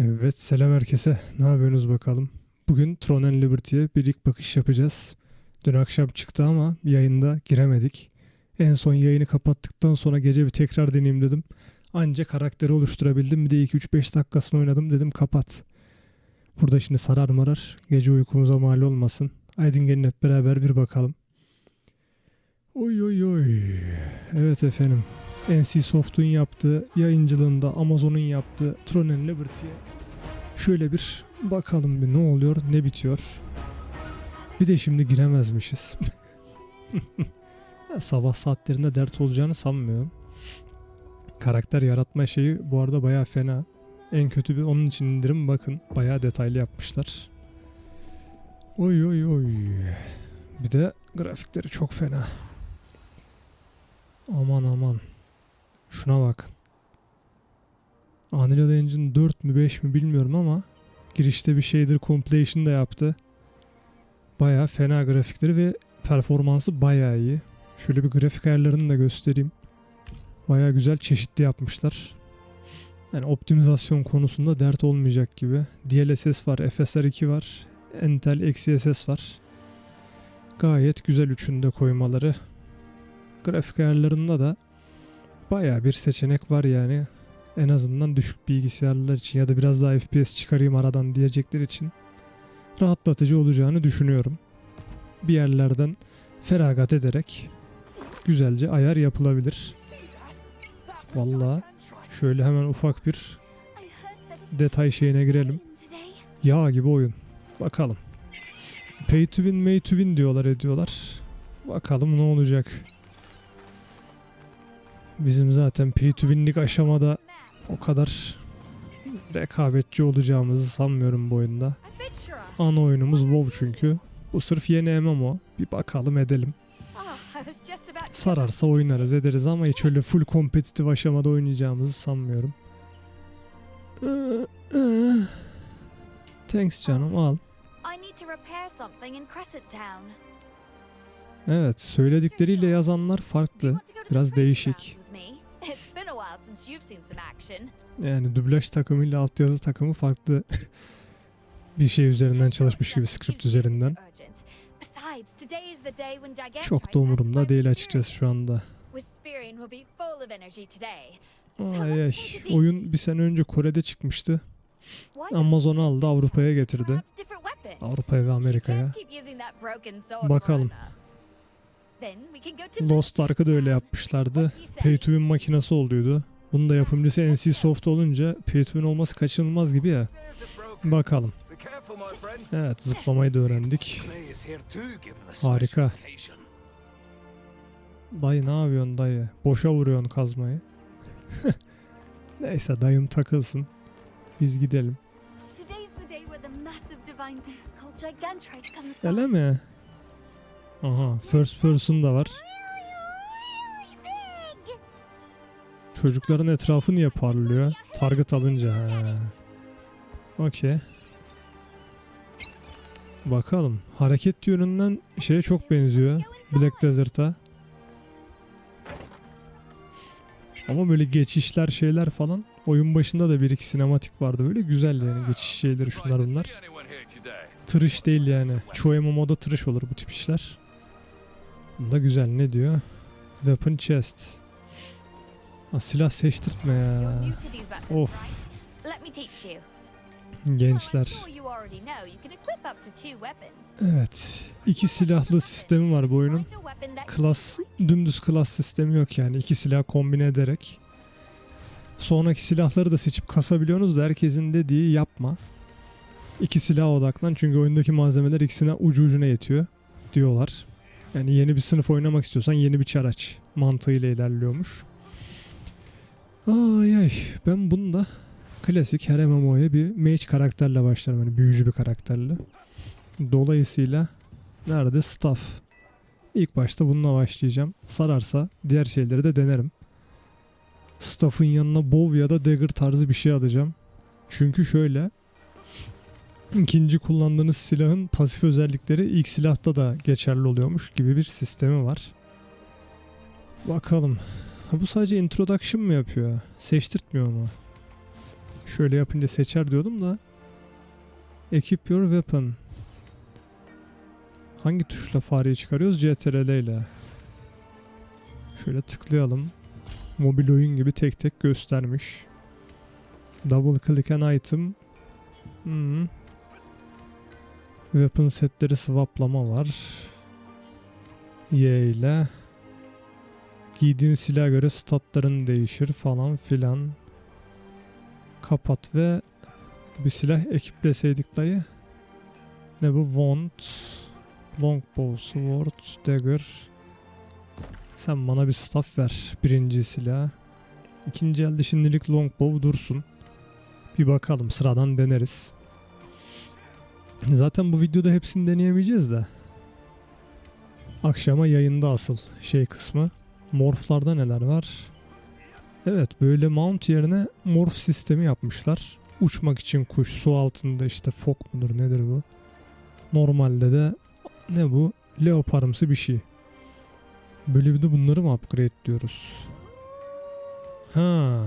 Evet selam herkese. Ne yapıyorsunuz bakalım? Bugün Tron and Liberty'ye bir ilk bakış yapacağız. Dün akşam çıktı ama yayında giremedik. En son yayını kapattıktan sonra gece bir tekrar deneyeyim dedim. Anca karakteri oluşturabildim. Bir de 2-3-5 dakikasını oynadım dedim kapat. Burada şimdi sarar marar. Gece uykumuza mal olmasın. Aydın gelin hep beraber bir bakalım. Oy oy oy. Evet efendim. NC Soft'un yaptığı, yayıncılığında Amazon'un yaptığı Tron and Liberty'ye şöyle bir bakalım bir ne oluyor, ne bitiyor. Bir de şimdi giremezmişiz. Sabah saatlerinde dert olacağını sanmıyorum. Karakter yaratma şeyi bu arada baya fena. En kötü bir onun için indirim bakın. Baya detaylı yapmışlar. Oy oy oy. Bir de grafikleri çok fena. Aman aman. Şuna bakın. Unreal Engine 4 mü 5 mi bilmiyorum ama girişte bir shader completion da yaptı. Baya fena grafikleri ve performansı baya iyi. Şöyle bir grafik ayarlarını da göstereyim. Baya güzel çeşitli yapmışlar. Yani optimizasyon konusunda dert olmayacak gibi. DLSS var, FSR2 var, Intel XeSS var. Gayet güzel üçünde koymaları. Grafik ayarlarında da baya bir seçenek var yani. En azından düşük bilgisayarlar için ya da biraz daha FPS çıkarayım aradan diyecekler için rahatlatıcı olacağını düşünüyorum. Bir yerlerden feragat ederek güzelce ayar yapılabilir. Vallahi şöyle hemen ufak bir detay şeyine girelim. Yağ gibi oyun. Bakalım. Pay to win, may to win diyorlar ediyorlar. Bakalım ne olacak. Bizim zaten pay to win'lik aşamada o kadar rekabetçi olacağımızı sanmıyorum bu oyunda. Ana oyunumuz WoW çünkü. Bu sırf yeni MMO. Bir bakalım edelim. Sararsa oynarız ederiz ama hiç öyle full kompetitif aşamada oynayacağımızı sanmıyorum. Thanks canım al. Evet söyledikleriyle yazanlar farklı. Biraz değişik. It's been a while since you've seen some action. Yani dublaj takımıyla altyazı takımı farklı bir şey üzerinden çalışmış gibi script üzerinden. Çok da umurumda değil açıkçası şu anda. Ay ay. Oyun bir sene önce Kore'de çıkmıştı. Amazon aldı Avrupa'ya getirdi. Avrupa'ya ve Amerika'ya. Bakalım. Lost Ark'ı da öyle yapmışlardı. What do you say? Pay to win makinesi olduydu. Bunun da yapımcısı NC Soft olunca pay to win olması kaçınılmaz gibi ya. Bakalım. Evet zıplamayı da öğrendik. Harika. Dayı ne yapıyorsun dayı? Boşa vuruyorsun kazmayı. Neyse dayım takılsın. Biz gidelim. Öyle mi? Aha first person da var. Çocukların etrafı niye parlıyor? Target alınca. Okey. Bakalım. Hareket yönünden şeye çok benziyor. Black Desert'a. Ama böyle geçişler şeyler falan. Oyun başında da bir iki sinematik vardı. Böyle güzel yani geçiş şeyleri şunlar bunlar. Tırış değil yani. Çoğu MMO'da tırış olur bu tip işler. Bunda güzel ne diyor? Weapon chest. Ha, silah seçtirtme ya. Of. Gençler. Evet. iki silahlı sistemi var bu oyunun. Klas, dümdüz klas sistemi yok yani. iki silah kombine ederek. Sonraki silahları da seçip kasabiliyorsunuz da herkesin dediği yapma. İki silaha odaklan çünkü oyundaki malzemeler ikisine ucu ucuna yetiyor diyorlar. Yani yeni bir sınıf oynamak istiyorsan yeni bir çar aç mantığıyla ilerliyormuş. Ay ay ben bunu da klasik her MMO'ya bir mage karakterle başlarım. Hani büyücü bir karakterle. Dolayısıyla nerede staff? İlk başta bununla başlayacağım. Sararsa diğer şeyleri de denerim. Staff'ın yanına bow ya da dagger tarzı bir şey alacağım. Çünkü şöyle ikinci kullandığınız silahın pasif özellikleri ilk silahta da geçerli oluyormuş gibi bir sistemi var. Bakalım. Bu sadece introduction mı yapıyor? Seçtirtmiyor mu? Şöyle yapınca seçer diyordum da. Equip your weapon. Hangi tuşla fareyi çıkarıyoruz? CTRL ile. Şöyle tıklayalım. Mobil oyun gibi tek tek göstermiş. Double click an item. Hmm. Weapon setleri swaplama var. Y ile. Giydiğin silaha göre statların değişir falan filan. Kapat ve bir silah ekipleseydik dayı. Ne bu? Wand, Longbow, Sword, Dagger. Sen bana bir staff ver. Birinci silah. İkinci elde şimdilik Longbow dursun. Bir bakalım sıradan deneriz. Zaten bu videoda hepsini deneyemeyeceğiz de. Akşama yayında asıl şey kısmı. Morph'larda neler var? Evet böyle mount yerine morph sistemi yapmışlar. Uçmak için kuş, su altında işte fok mudur nedir bu? Normalde de ne bu? Leoparımsı bir şey. Böyle bir de bunları mı upgrade diyoruz? Ha.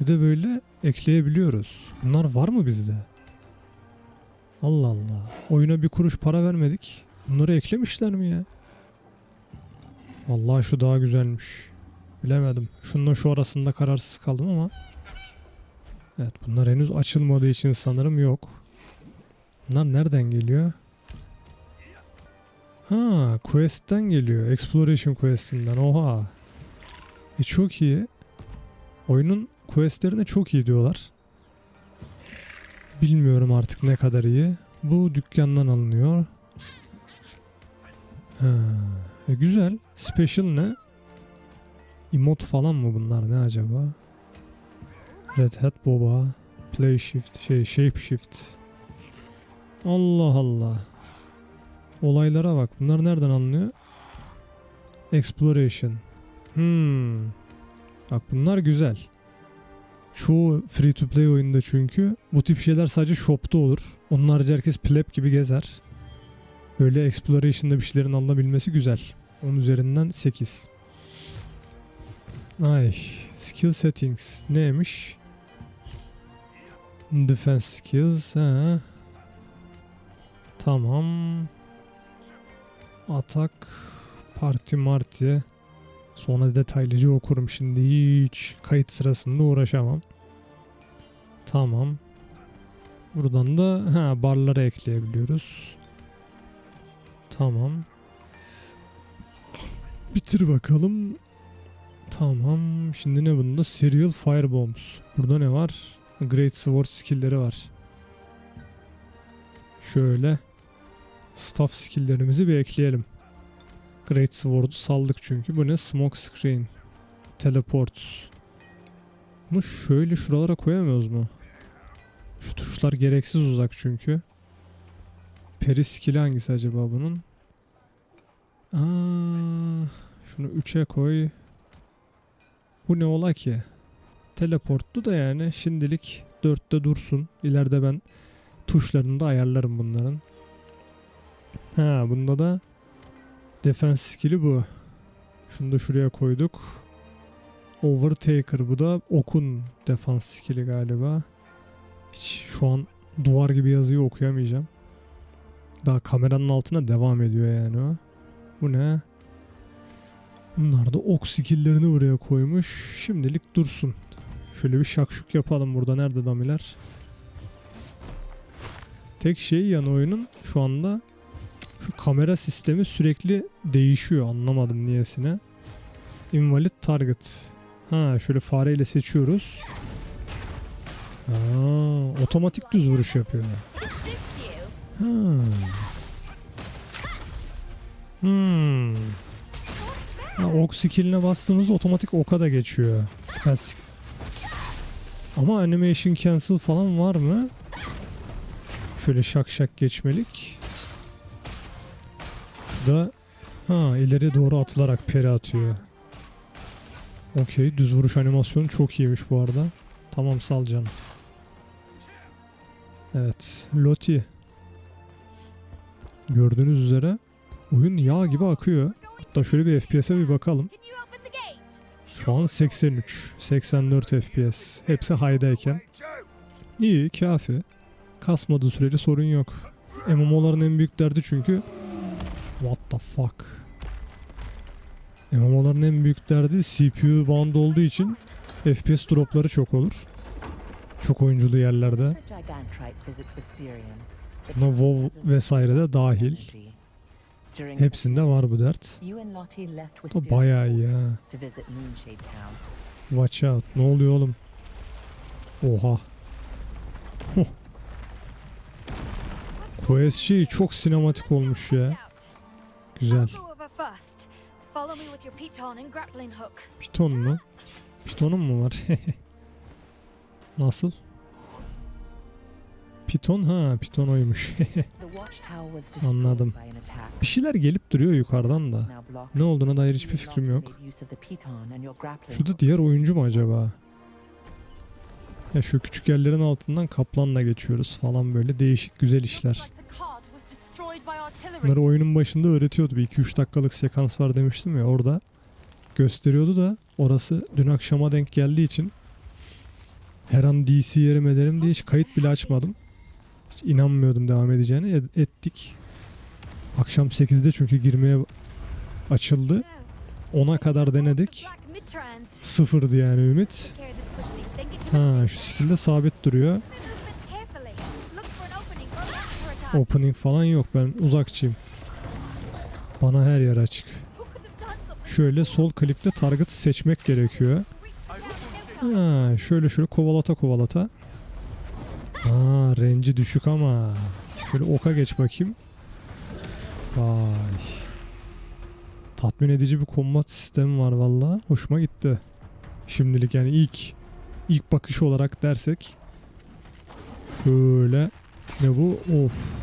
Bir de böyle ekleyebiliyoruz. Bunlar var mı bizde? Allah Allah. Oyuna bir kuruş para vermedik. Bunları eklemişler mi ya? Vallahi şu daha güzelmiş. Bilemedim. Şununla şu arasında kararsız kaldım ama. Evet bunlar henüz açılmadığı için sanırım yok. Bunlar nereden geliyor? Ha, Quest'ten geliyor. Exploration Quest'inden. Oha. E çok iyi. Oyunun questlerine çok iyi diyorlar. Bilmiyorum artık ne kadar iyi. Bu dükkandan alınıyor. Ha, e güzel. Special ne? Emote falan mı bunlar ne acaba? Red Hat Boba. Play Shift. Şey Shape Shift. Allah Allah. Olaylara bak. Bunlar nereden alınıyor? Exploration. Hmm. Bak bunlar güzel. Çoğu free to play oyunda çünkü bu tip şeyler sadece shop'ta olur. Onun harici herkes pleb gibi gezer. Öyle exploration'da bir şeylerin alınabilmesi güzel. Onun üzerinden 8. Ay, skill settings neymiş? Defense skills ha. Tamam. Atak parti marti. Sonra detaylıca okurum şimdi hiç kayıt sırasında uğraşamam. Tamam. Buradan da ha barları ekleyebiliyoruz. Tamam. Bitir bakalım. Tamam. Şimdi ne bunda? Serial Firebombs. Burada ne var? Great Sword skill'leri var. Şöyle. Staff skill'lerimizi bir ekleyelim. Great Sword'u saldık çünkü. Bu ne? Smoke Screen. Teleport. Bunu şöyle şuralara koyamıyoruz mu? Şu tuşlar gereksiz uzak çünkü. Peri skill'i hangisi acaba bunun? Aa, şunu 3'e koy. Bu ne ola ki? Teleporttu da yani şimdilik 4'te dursun. İleride ben tuşlarını da ayarlarım bunların. Ha bunda da defense skill'i bu. Şunu da şuraya koyduk. Overtaker bu da okun defans skill'i galiba. Hiç şu an duvar gibi yazıyı okuyamayacağım. Daha kameranın altına devam ediyor yani o. Bu ne? Bunlar da ok skill'lerini buraya koymuş. Şimdilik dursun. Şöyle bir şakşuk yapalım burada. Nerede damiler? Tek şey yan oyunun şu anda şu kamera sistemi sürekli değişiyor. Anlamadım niyesine. Invalid target. Ha şöyle fareyle seçiyoruz. Aa, otomatik düz vuruş yapıyor. Ha. Hmm. Ha, ok skill'ine bastığımızda otomatik oka da geçiyor. Ha, Ama animation cancel falan var mı? Şöyle şak şak geçmelik. Şu da ha ileri doğru atılarak peri atıyor. Okey düz vuruş animasyonu çok iyiymiş bu arada. Tamam sal canım. Evet Loti. Gördüğünüz üzere oyun yağ gibi akıyor. Hatta şöyle bir FPS'e bir bakalım. Şu an 83, 84 FPS. Hepsi high'dayken. İyi, kafi. Kasmadığı sürece sorun yok. MMO'ların en büyük derdi çünkü What the fuck? MMO'ların en büyük derdi CPU bound olduğu için FPS dropları çok olur. Çok oyunculu yerlerde. Buna WoW vesaire de dahil. Hepsinde var bu dert. Vesperian bayağı iyi ha. Watch out. Ne oluyor oğlum? Oha. Huh. Quest şey çok sinematik olmuş ya. Güzel. Piton mu? Pitonum mu var? Nasıl? Piton ha piton oymuş. Anladım. bir şeyler gelip duruyor yukarıdan da. Ne olduğuna dair hiçbir fikrim yok. Şu da diğer oyuncu mu acaba? Ya şu küçük yerlerin altından kaplanla geçiyoruz falan böyle değişik güzel işler. Bunları oyunun başında öğretiyordu. Bir 2-3 dakikalık sekans var demiştim ya orada gösteriyordu da orası dün akşama denk geldiği için her an DC yerim ederim diye hiç kayıt bile açmadım. Hiç inanmıyordum devam edeceğine. Ed- ettik. Akşam 8'de çünkü girmeye açıldı. 10'a kadar denedik. Sıfırdı yani ümit. Ha şu skillde sabit duruyor. opening falan yok ben uzakçıyım. Bana her yer açık. Şöyle sol klikle target seçmek gerekiyor. Ha, şöyle şöyle kovalata kovalata. Aa, renci düşük ama. Şöyle oka geç bakayım. Vay. Tatmin edici bir kombat sistemi var valla. Hoşuma gitti. Şimdilik yani ilk ilk bakış olarak dersek. Şöyle. Ne bu? Of.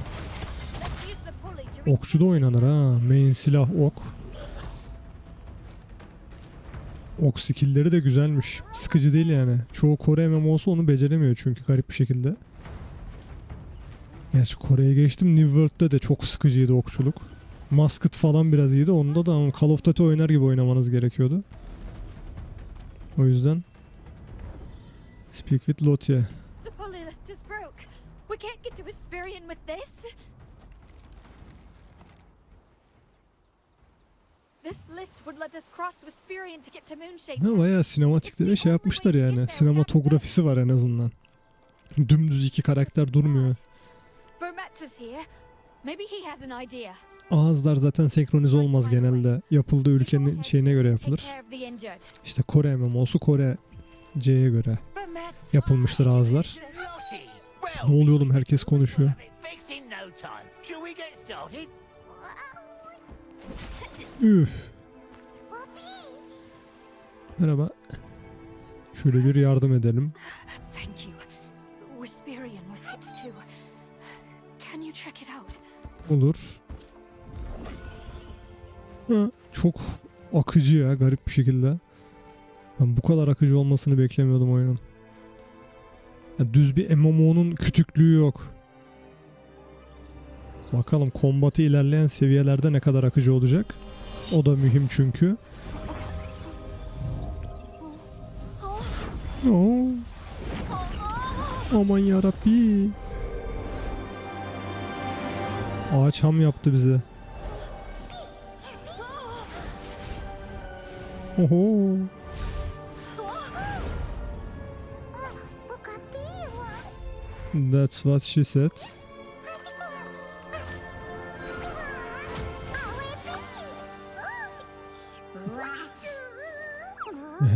Okçu da oynanır ha. Main silah ok. Ok skillleri de güzelmiş. Sıkıcı değil yani. Çoğu Kore MMO'su onu beceremiyor çünkü garip bir şekilde. Gerçi Kore'ye geçtim. New World'de de çok sıkıcıydı okçuluk. Musket falan biraz iyiydi. Onda da Call of Duty oynar gibi oynamanız gerekiyordu. O yüzden Speak with Lottie pulley lift is broke. We can't get to Hesperian with this. This lift would let us cross Hesperian to get to Moonshade. Ne bayağı sinematiklere şey yapmışlar yani. Sinematografisi var en azından. Dümdüz iki karakter durmuyor. Ağızlar zaten senkronize olmaz genelde. Yapıldığı ülkenin şeyine göre yapılır. İşte Kore MMO'su Kore C'ye göre yapılmıştır ağızlar. Ne oluyor oğlum herkes konuşuyor. Üf. Merhaba. Şöyle bir yardım edelim. Olur. Ha, çok akıcı ya garip bir şekilde. Ben bu kadar akıcı olmasını beklemiyordum oyunun. Ya düz bir MMO'nun kütüklüğü yok. Bakalım kombatı ilerleyen seviyelerde ne kadar akıcı olacak. O da mühim çünkü. Oo. Aman yarabbi. Ağaç ham yaptı bize. Oho. That's what she said.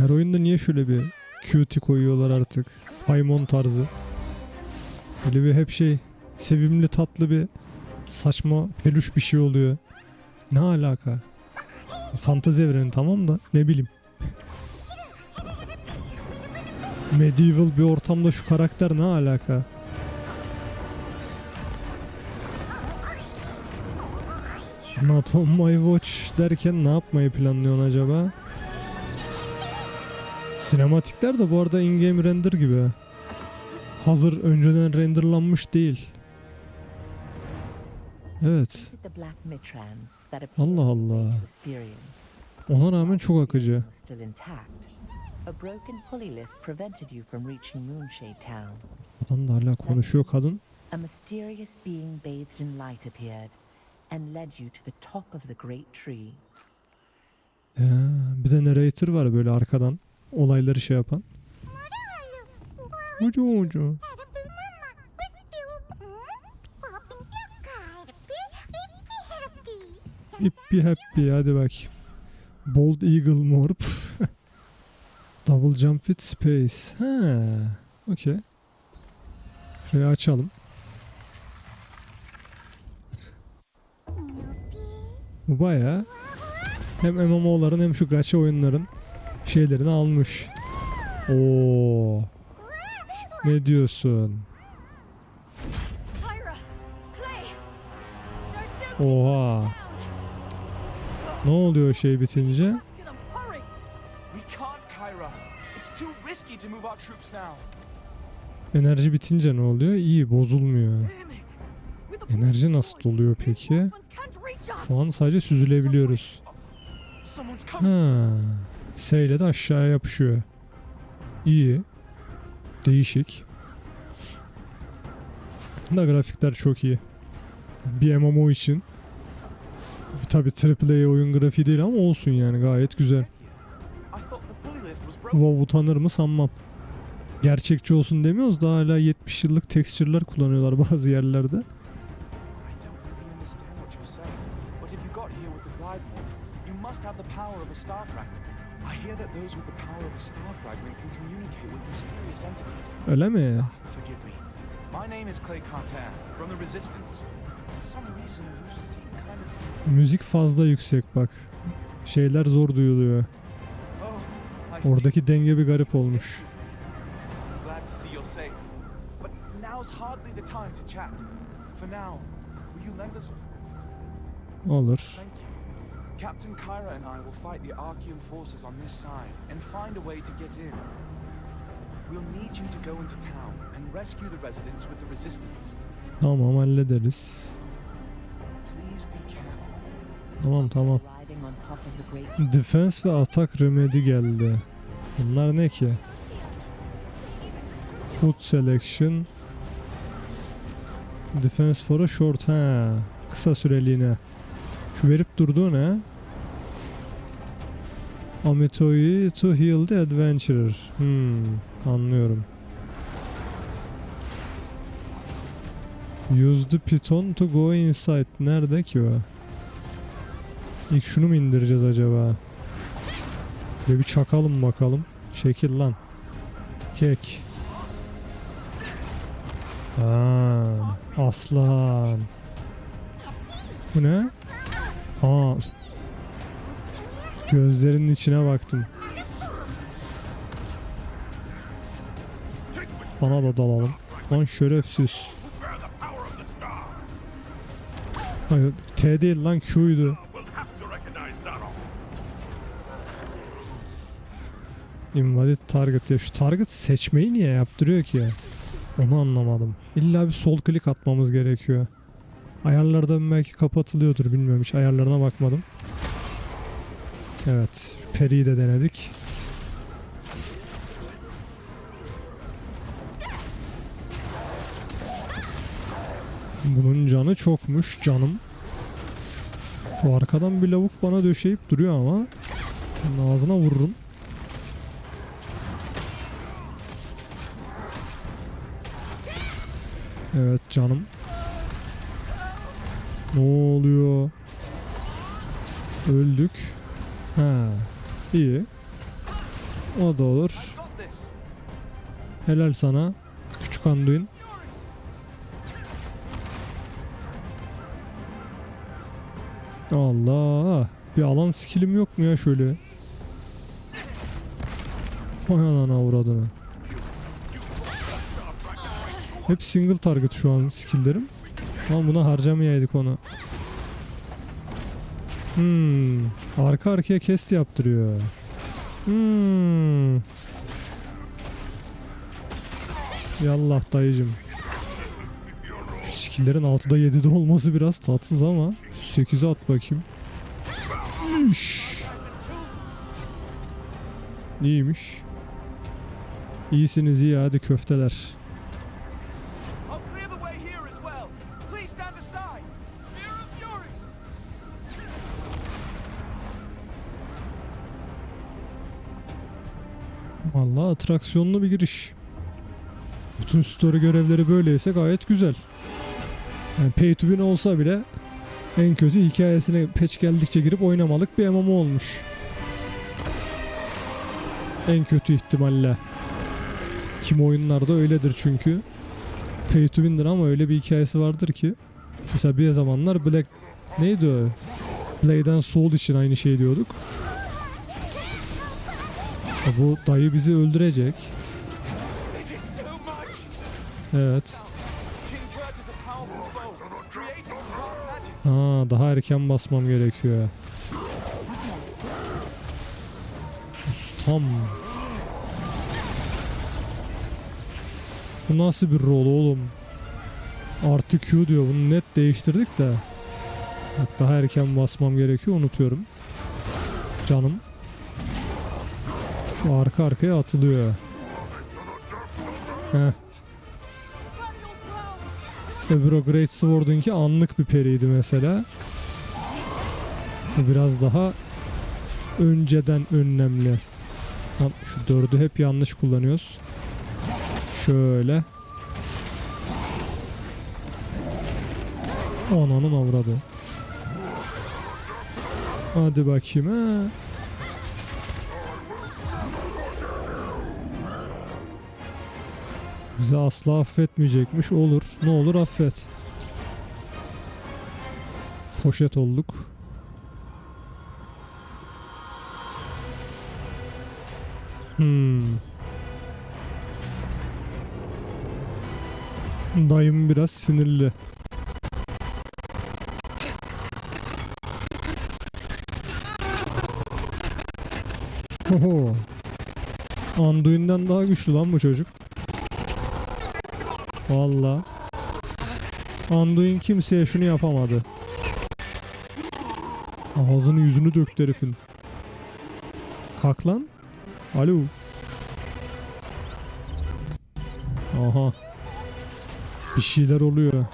Her oyunda niye şöyle bir cutie koyuyorlar artık? Paymon tarzı. Böyle bir hep şey sevimli tatlı bir saçma peluş bir şey oluyor. Ne alaka? Fantezi evreni tamam da ne bileyim. Medieval bir ortamda şu karakter ne alaka? Not on my watch derken ne yapmayı planlıyorsun acaba? Sinematikler de bu arada in-game render gibi. Hazır önceden renderlanmış değil. Evet. Allah Allah. Ona rağmen çok akıcı. Adam da hala konuşuyor kadın. A mysterious being bathed in light appeared and led you to the top of the great tree. Ya, bir de narrator var böyle arkadan olayları şey yapan. Ucu ucu. Happy happy hadi bak. Bold Eagle Morp. Double jump with space. Ha, okey. Şurayı açalım. Bu bayağı hem MMO'ların hem şu gacha oyunların şeylerini almış. Oo. Ne diyorsun? Oha. Ne oluyor şey bitince? Enerji bitince ne oluyor? İyi bozulmuyor. Enerji nasıl doluyor peki? Şu an sadece süzülebiliyoruz. Ha. S ile de aşağıya yapışıyor. İyi. Değişik. Da grafikler çok iyi. Bir MMO için. Tabi AAA oyun grafiği değil ama olsun yani gayet güzel. WoW utanır mı sanmam. Gerçekçi olsun demiyoruz da hala 70 yıllık texture'lar kullanıyorlar bazı yerlerde. Öyle mi? Forgive me. My name is Clay Cartan from the Resistance. For some reason, you seem kind of. Müzik fazla yüksek bak. Şeyler zor duyuluyor. Oh. Oradaki denge bir garip olmuş. Olur. Captain Kyra and I will fight the Archean forces on this side and find a way to get in. We'll need you to go into town and rescue the residents with the resistance. Tamam hallederiz. Please be careful. Tamam tamam. Defense ve atak remedy geldi. Bunlar ne ki? Food selection. Defense for a short ha. Kısa süreliğine. Şu verip durduğu ne? Amitoi to heal the adventurer. Hmm, anlıyorum. Use the piton to go inside. Nerede ki o? İlk şunu mu indireceğiz acaba? Şöyle bir çakalım bakalım. Şekil lan. Kek. Aa, aslan. Bu ne? Aa. Gözlerinin içine baktım. Bana da dalalım. Lan şerefsiz. Hayır, T değil lan Q'ydu. Invalid target ya şu target seçmeyi niye yaptırıyor ki? Onu anlamadım. İlla bir sol klik atmamız gerekiyor. Ayarlardan belki kapatılıyordur bilmiyorum hiç ayarlarına bakmadım. Evet Peri'yi de denedik. Bunun canı çokmuş canım. Şu arkadan bir lavuk bana döşeyip duruyor ama ağzına vururum. Evet canım. Ne oluyor? Öldük. Ha, iyi. O da olur. Helal sana. Küçük Anduin. Allah. Bir alan skillim yok mu ya şöyle? Vay anana uğradığını. Hep single target şu an skilllerim. Ama buna harcamayaydık onu. Hmm. Arka arkaya kest yaptırıyor. Hmm. Yallah dayıcım. Şu skilllerin 6'da 7'de olması biraz tatsız ama şu 8'e at bakayım. İş. İyiymiş. İyisiniz iyi hadi köfteler. Vallahi atraksiyonlu bir giriş. Bütün story görevleri böyleyse gayet güzel. Yani pay to win olsa bile en kötü hikayesine patch geldikçe girip oynamalık bir MMO olmuş. En kötü ihtimalle. Kim oyunlarda öyledir çünkü. Pay to win'dir ama öyle bir hikayesi vardır ki. Mesela bir zamanlar Black neydi o? Blade and Soul için aynı şey diyorduk. Ya Bu dayı bizi öldürecek. Evet. Ha daha erken basmam gerekiyor. Ustam. Bu nasıl bir rol oğlum? Artı Q diyor. Bunu net değiştirdik de. Daha erken basmam gerekiyor. Unutuyorum. Canım. Şu arka arkaya atılıyor. Heh. Öbür o Great Sword'unki anlık bir periydi mesela. Bu biraz daha önceden önlemli. Şu dördü hep yanlış kullanıyoruz. Şöyle. Ananın avradı. Hadi bakayım ha. Bizi asla affetmeyecekmiş. Olur. Ne olur affet. Poşet olduk. Hmm. Dayım biraz sinirli. Oho. Anduin'den daha güçlü lan bu çocuk. Valla. Anduin kimseye şunu yapamadı. Ağzını yüzünü döktü herifin. Kalk lan. Alo. Aha. Bir şeyler oluyor.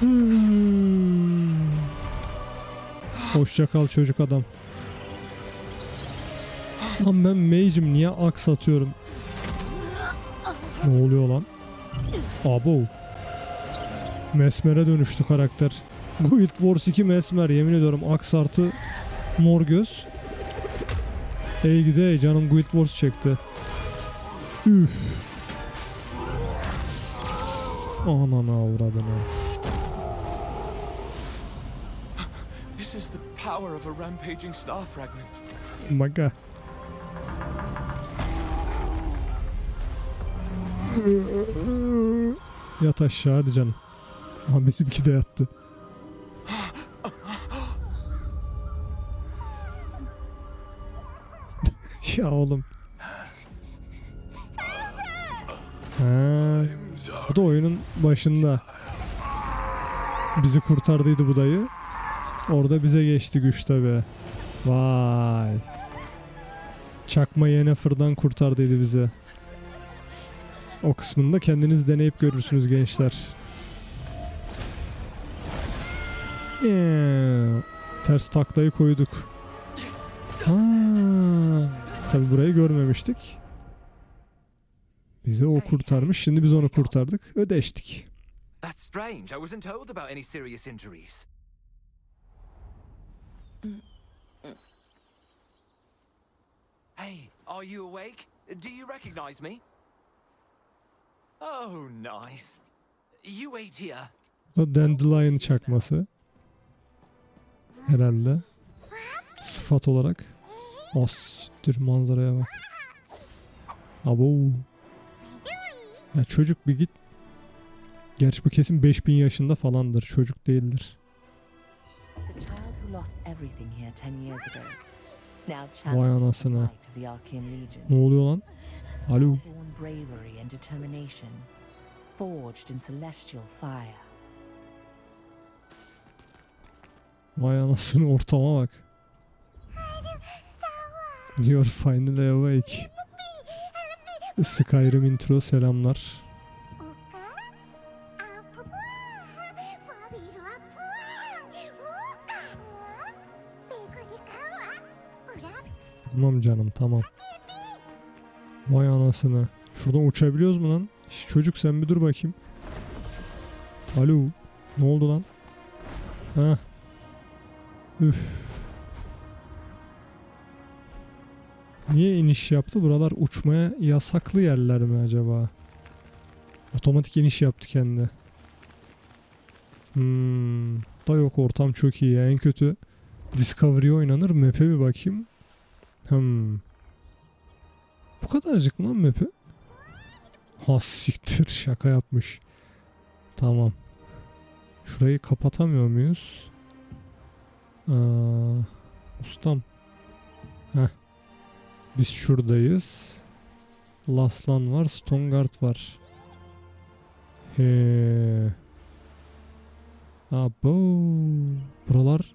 Hmm. Hoşça kal çocuk adam. Lan ben mage'im niye aks atıyorum? Ne oluyor lan? Abo. Mesmer'e dönüştü karakter. Guild Wars 2 Mesmer yemin ediyorum aks artı mor göz. Ey gide canım Guild Wars çekti. Üf. Ananı avradını. This is the power of a rampaging star fragment. Maga. Yat aşağı hadi canım. Aha bizimki de yattı. ya oğlum. Ha, bu da oyunun başında. Bizi kurtardıydı bu dayı. Orada bize geçti güç tabi. Vay. Çakma Yennefer'dan kurtardıydı bizi. O kısmında kendiniz deneyip görürsünüz gençler. Yeah. Ters taklayı koyduk. Ha. Tabi burayı görmemiştik. Bizi o kurtarmış. Şimdi biz onu kurtardık. Ödeştik. That's strange. I wasn't told about any serious injuries. Hey, are you awake? Do you recognize me? Oh, nice. You wait here. O Dandelion çakması. Herhalde. Sıfat olarak. As dur manzaraya bak. Abo. Ya çocuk bir git. Gerçi bu kesin 5000 yaşında falandır. Çocuk değildir. The child who lost everything here ten years ago. Now Vay anasını. Ne oluyor lan? Alo. Bravery and determination, forged in celestial fire. Vay anasını ortama bak. You're finally awake. Skyrim intro selamlar. Tamam canım tamam. Vay anasını. Şuradan uçabiliyoruz mu lan? Çocuk sen bir dur bakayım. Alo. Ne oldu lan? Ha. Üf. Niye iniş yaptı? Buralar uçmaya yasaklı yerler mi acaba? Otomatik iniş yaptı kendi. Hmm. Da yok ortam çok iyi. En kötü Discovery oynanır. Map'e bir bakayım. Hmm. Bu kadarcık mı lan map'i? Ha siktir şaka yapmış. Tamam. Şurayı kapatamıyor muyuz? Aa, ustam. Heh. Biz şuradayız. Laslan var, Stongard var. He. Abo. Buralar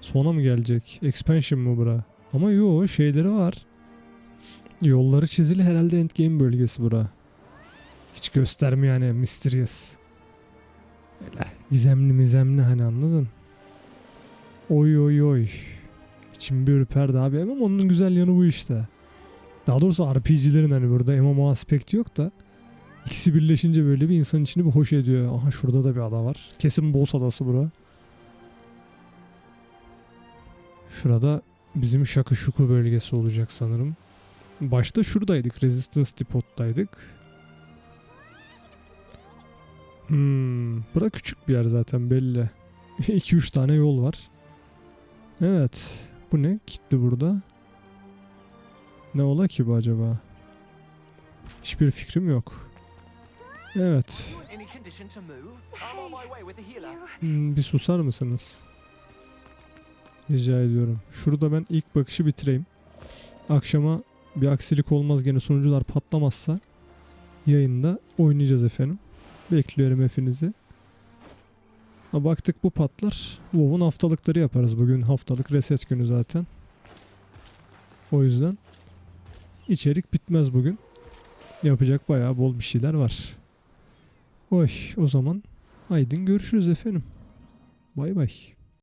sona mı gelecek? Expansion mı bura? Ama yo şeyleri var. Yolları çizili herhalde endgame bölgesi bura. Hiç göstermiyor yani mysterious. Öyle gizemli mizemli hani anladın? Oy oy oy. İçim bir ürperdi abi ama onun güzel yanı bu işte. Daha doğrusu RPG'lerin hani burada MMO aspekti yok da ikisi birleşince böyle bir insan içini bir hoş ediyor. Aha şurada da bir ada var. Kesin boss adası bura. Şurada bizim şakı şuku bölgesi olacak sanırım. Başta şuradaydık. Resistance Depot'taydık. Hmm, bura küçük bir yer zaten belli. 2-3 tane yol var. Evet. Bu ne? Kitli burada. Ne ola ki bu acaba? Hiçbir fikrim yok. Evet. Hmm, bir susar mısınız? Rica ediyorum. Şurada ben ilk bakışı bitireyim. Akşama bir aksilik olmaz gene sunucular patlamazsa yayında oynayacağız efendim. Bekliyorum hepinizi. Ha, baktık bu patlar. WoW'un haftalıkları yaparız bugün. Haftalık reset günü zaten. O yüzden içerik bitmez bugün. Yapacak bayağı bol bir şeyler var. Oy o zaman Aydın görüşürüz efendim. Bay bay.